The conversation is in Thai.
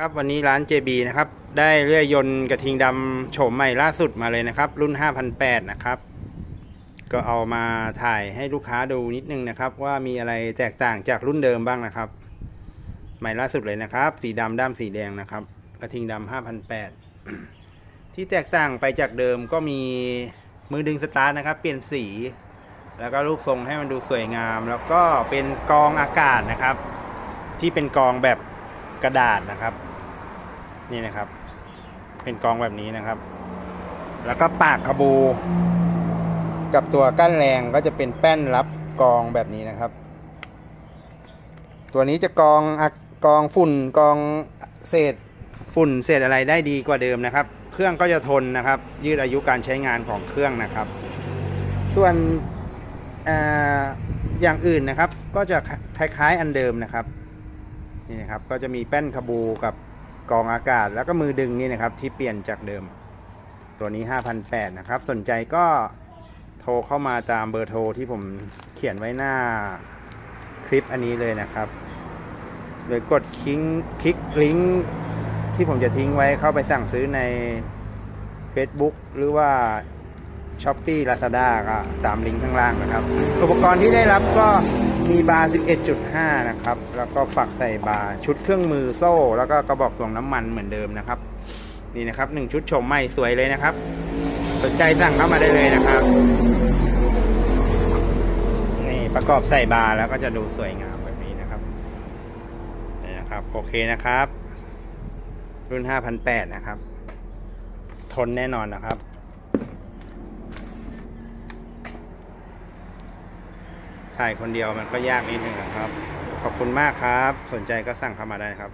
ครับวันนี้ร้าน JB นะครับ ได้เลื่อยยนต์กระทิงดำโฉมใหม่ล่าสุดมาเลยนะครับ รุ่น5,800นะครับ ก็เอามาถ่ายให้ลูกค้าดูนิดนึงนะครับ ว่ามีอะไรแตกต่างจากรุ่นเดิมบ้างนะครับ ใหม่ล่าสุดเลยนะครับ สีดำด้ามสีแดงนะครับ กระทิงดำ5,800ที่แตกต่างไปจากเดิมก็มีมือดึงสตาร์ทนะครับ เปลี่ยนสี แล้วก็รูปทรงให้มันดูสวยงาม แล้วก็เป็นกรองอากาศนะครับ ที่เป็นกรองแบบกระดาษนะครับ นี่นะครับ เป็นกองแบบนี้นะครับ แล้วก็ปากขบู กับตัวกั้นแรงก็จะเป็นแป้นรับกองแบบนี้นะครับ ตัวนี้จะกองอกองฝุ่นกองเศษฝุ่นเศษอะไรได้ดีกว่าเดิมนะครับ เครื่องก็จะทนนะครับ ยืดอายุการใช้งานของเครื่องนะครับ ส่วนอออย่างอื่นนะครับ ก็จะคล้ายๆอันเดิมนะครับนี่นะครับ ก็จะมีแป้นขบูกับ กองอากาศแล้วก็มือดึงนี่นะครับที่เปลี่ยนจากเดิม ตัวนี้ 5,800นะครับ สนใจก็โทรเข้ามาตามเบอร์โทรที่ผมเขียนไว้หน้าคลิปอันนี้เลยนะครับหรือกดคลิกคลิกลิงก์ที่ผมจะทิ้งไว้เข้าไปสั่งซื้อใน Facebook หรือว่า s h อ p e e Lazada ก็ตามลิงก์ข้างล่างนะครับ อุปกรณ์ที่ได้รับก็ มีบาร์ 11.5 นะครับ แล้วก็ฝักใส่บาร์ ชุดเครื่องมือโซ่ แล้วก็กระบอกตวงน้ำมันเหมือนเดิมนะครับ นี่นะครับหนึ่งชุดชมใหม่สวยเลยนะครับ สนใจสั่งเข้ามาได้เลยนะครับ นี่ประกอบใส่บาร์แล้วก็จะดูสวยงามแบบนี้นะครับ นี่นะครับ โอเคนะครับ รุ่น 5,800 นะครับ ทนแน่นอนนะครับ ถ่ายคนเดียวมันก็ยากนิดนึงนะครับ ขอบคุณมากครับ สนใจก็สั่งเข้ามาได้นะครับ